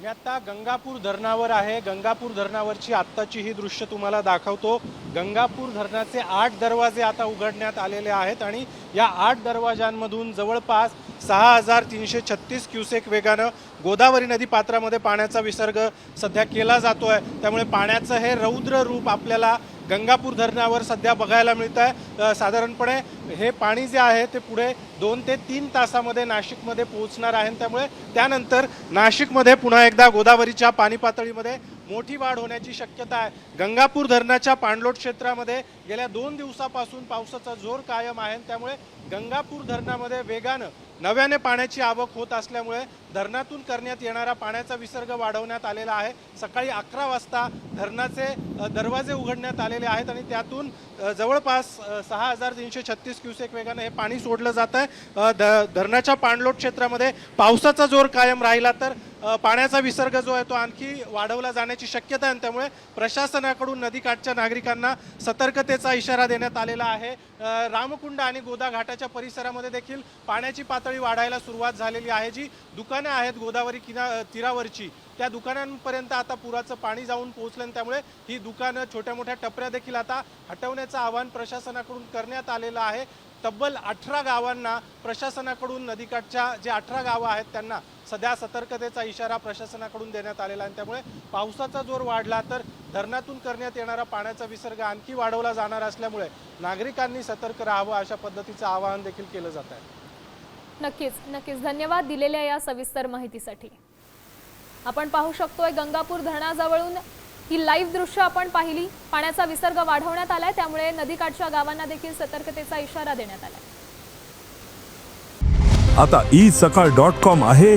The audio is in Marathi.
मी आता गंगापूर धरणावर आहे. गंगापूर धरणावरची आत्ताची ही दृश्य तुम्हाला दाखवतो. गंगापूर धरणाचे आठ दरवाजे आता उघडण्यात आलेले आहेत आणि या आठ दरवाजांमधून जवळपास सहा हजार तीनशे छत्तीस क्युसेक वेगानं गोदावरी नदी पात्रामध्ये पाण्याचा विसर्ग सध्या केला जातो आहे त्यामुळे पाण्याचं हे रौद्र रूप आपल्याला गंगापूर धरणावर सध्या बघायला मिळत आहे. साधारणपणे हे पाणी जे आहे ते पुढे दोन ते तीन तासामध्ये नाशिकमध्ये पोहोचणार आहे आणि त्यामुळे त्यानंतर नाशिकमध्ये पुन्हा एकदा गोदावरीच्या पाणी पातळीमध्ये मोठी वाढ होण्याची शक्यता आहे. गंगापूर धरणाच्या पाणलोट क्षेत्रामध्ये गेल्या दोन दिवसापासून पावसाचा जोर कायम आहे आणि त्यामुळे गंगापूर धरणामध्ये वेगानं नव्याने पाण्याची आवक होत असल्यामुळे धरणातून करण्यात येणारा पाण्याचा विसर्ग वाढवण्यात आलेला आहे. सकाळी अकरा वाजता धरणाचे दरवाजे उघडण्यात आलेले आहेत आणि त्यातून जवळपास सहा हजार तीनशे छत्तीस क्युसेक वेगानं हे पाणी सोडलं जात आहे ध- धरणाच्या पाणलोट क्षेत्रामध्ये पावसाचा जोर कायम राहिला तर पाण्याचा विसर्ग जो आहे तो आणखी वाढवला जाण्याची शक्यता आहे आणि त्यामुळे प्रशासनाकडून नदीकाठच्या नागरिकांना सतर्कतेचा इशारा देण्यात आलेला आहे. रामकुंड आणि गोदा घाटाच्या परिसरामध्ये देखील पाण्याची पातळी वाढायला सुरुवात झालेली आहे. जी दुकानं आहेत गोदावरी किना तीरावरची त्या दुकानांपर्यंत आता पुराचं पाणी जाऊन पोहोचलं आणि त्यामुळे ही दुकानं छोट्या मोठ्या टपऱ्या देखील आता हटवण्याचं आवाहन प्रशासनाकडून करण्यात आलेलं आहे. तब्बल अठरा गावांना प्रशासनाकडून नदीकाठच्या जे अठरा गावं आहेत त्यांना सध्या सतर्कतेचा इशारा प्रशासनाकडून देण्यात आलेला आणि त्यामुळे पावसाचा जोर वाढला तर धरणातून करण्यात येणारा पाण्याचा विसर्ग आणखी वाढवला जाणार असल्यामुळे नागरिकांनी सतर्क राहावं अशा पद्धतीचं आवाहन देखील केलं जात आहे. नक्कीच नक्कीच. धन्यवाद दिलेल्या या सविस्तर माहितीसाठी. आपण पाहू शकतोय गंगापूर धरणाजवळून ही लाईव्ह दृश्य आपण पाहिली. पाण्याचा विसर्ग वाढवण्यात आलाय. त्यामुळे नदीकाठच्या गावांना देखील सतर्कतेचा इशारा देण्यात आलाय. आता ई सकाळ डॉट कॉम आहे.